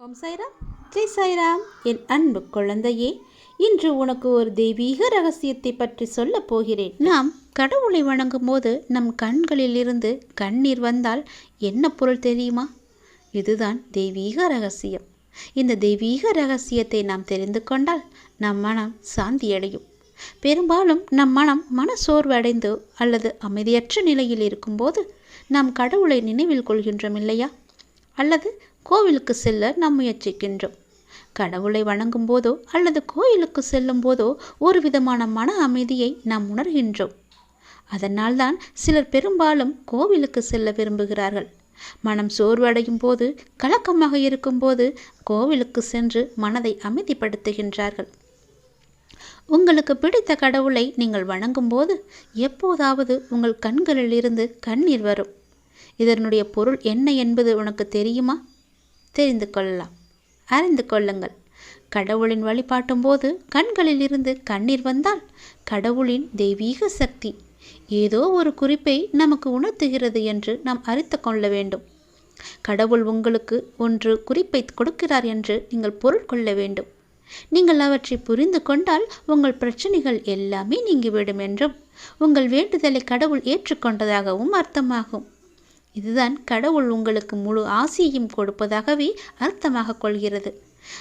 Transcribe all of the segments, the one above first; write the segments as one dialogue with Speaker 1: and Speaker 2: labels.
Speaker 1: ஓம் சாய்ராம். ஜெய் சாய்ராம். என் அன்பு குழந்தையே இன்று உனக்கு ஒரு தெய்வீக ரகசியத்தை பற்றி சொல்லப் போகிறேன். நாம் கடவுளை வணங்கும் போது நம் கண்களில் இருந்து கண்ணீர் வந்தால் என்ன பொருள் தெரியுமா? இதுதான் தெய்வீக ரகசியம். இந்த தெய்வீக ரகசியத்தை நாம் தெரிந்து கொண்டால் நம் மனம் சாந்தியடையும். பெரும்பாலும் நம் மனம் மன சோர்வடைந்து அல்லது அமைதியற்ற நிலையில் இருக்கும்போது நாம் கடவுளை நினைவில் கொள்கின்றோம் இல்லையா? அல்லது கோவிலுக்கு செல்ல நாம் முயற்சிக்கின்றோம். கடவுளை வணங்கும் போதோ அல்லது கோயிலுக்கு செல்லும் போதோ ஒரு விதமான மன அமைதியை நாம் உணர்கின்றோம். அதனால்தான் சிலர் பெரும்பாலும் கோவிலுக்கு செல்ல விரும்புகிறார்கள். மனம் சோர்வடையும் போது கலக்கமாக இருக்கும்போது கோவிலுக்கு சென்று மனதை அமைதிப்படுத்துகின்றார்கள். உங்களுக்கு பிடித்த கடவுளை நீங்கள் வணங்கும்போது எப்போதாவது உங்கள் கண்களிலிருந்து கண்ணீர் வரும். இதனுடைய பொருள் என்ன என்பது உனக்கு தெரியுமா? தெரிந்து கொள்ளலாம். அறிந்து கொள்ளுங்கள். கடவுளின் வழிபாட்டும் போது கண்களில் இருந்து கண்ணீர் வந்தால் கடவுளின் தெய்வீக சக்தி. ஏதோ ஒரு குறிப்பை நமக்கு உணர்த்துகிறது என்று நாம் அறித்து கொள்ள வேண்டும். கடவுள் உங்களுக்கு ஒன்று குறிப்பை கொடுக்கிறார் என்று நீங்கள் பொருள் கொள்ள வேண்டும். நீங்கள் அவற்றை புரிந்து கொண்டால் உங்கள் பிரச்சனைகள் எல்லாமே நீங்கிவிடும் என்றும் உங்கள் வேண்டுதலை கடவுள் ஏற்றுக்கொண்டதாகவும் அர்த்தமாகும். இதுதான் கடவுள் உங்களுக்கு முழு ஆசியையும் கொடுப்பதாகவே அர்த்தமாக கொள்கிறது.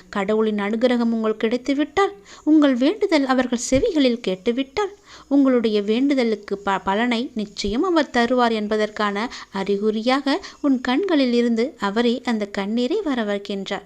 Speaker 1: கடவுளின் அனுகிரகம் உங்கள் கிடைத்துவிட்டால் உங்கள் வேண்டுதல் அவர்கள் செவிகளில் கேட்டுவிட்டால் உங்களுடைய வேண்டுதலுக்கு ப பலனை நிச்சயம் அவர் தருவார் என்பதற்கான அறிகுறியாக உன் கண்களில் இருந்து அவரே அந்த கண்ணீரை வரவர்க்கின்றார்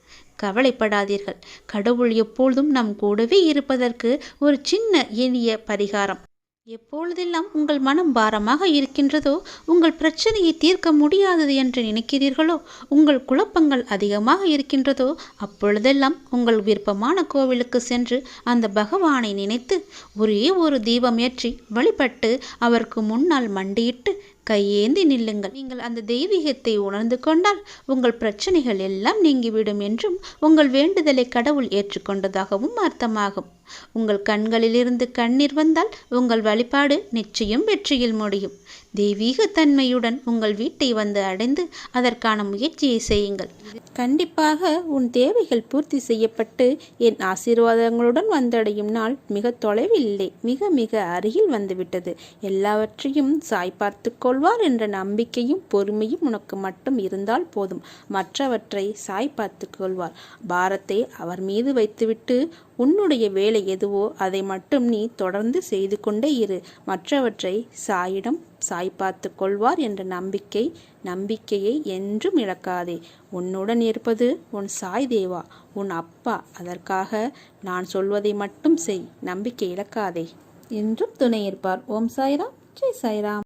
Speaker 1: கவலைப்படாதீர்கள். கடவுள் எப்பொழுதும் நம் கூடவே இருப்பதற்கு ஒரு சின்ன எளிய பரிகாரம். எப்பொழுதெல்லாம் உங்கள் மனம் பாரமாக இருக்கின்றதோ உங்கள் பிரச்சனையை தீர்க்க முடியாதது என்று நினைக்கிறீர்களோ உங்கள் குழப்பங்கள் அதிகமாக இருக்கின்றதோ அப்பொழுதெல்லாம் உங்கள் விருப்பமான கோவிலுக்கு சென்று அந்த பகவானை நினைத்து ஒரே ஒரு தீபம் ஏற்றி வழிபட்டு அவருக்கு முன்னால் மண்டியிட்டு கையேந்தி நில்லுங்கள். நீங்கள் அந்த தெய்வீகத்தை உணர்ந்து கொண்டால் உங்கள் பிரச்சனைகள் எல்லாம் நீங்கிவிடும் என்றும் உங்கள் வேண்டுதலை கடவுள் ஏற்றுக்கொண்டதாகவும் அர்த்தமாகும். உங்கள் கண்களிலிருந்து கண்ணீர் வந்தால் உங்கள் வழிபாடு நிச்சயம் வெற்றியில் முடியும். தெய்வீக தன்மையுடன் உங்கள் வீட்டை வந்து அடைந்து அதற்கான முயற்சியை செய்யுங்கள். கண்டிப்பாக உன் தேவைகள் பூர்த்தி செய்யப்பட்டு என் ஆசீர்வாதங்களுடன் வந்தடையும் நாள் மிக தொலைவில் இல்லை மிக மிக அருகில் வந்துவிட்டது. எல்லாவற்றையும் சாய் பார்த்து கொள்வார் என்ற நம்பிக்கையும் பொறுமையும் உனக்கு மட்டும் இருந்தால் போதும். மற்றவற்றை சாய் பார்த்து கொள்வார். பாரத்தை அவர் மீது வைத்துவிட்டு உன்னுடைய வேலை எதுவோ அதை மட்டும் நீ தொடர்ந்து செய்து கொண்டே இரு. மற்றவற்றை சாயிடம் சாய் பார்த்து கொள்வார் என்ற நம்பிக்கை நம்பிக்கையை என்றும் இழக்காதே. உன்னுடன் இருப்பது உன் சாய் தேவா உன் அப்பா. அதற்காக நான் சொல்வதை மட்டும் செய். நம்பிக்கை இழக்காதே. என்றும் துணை இருப்பார். ஓம் சாய்ராம். ஜெய் சாய்ராம்.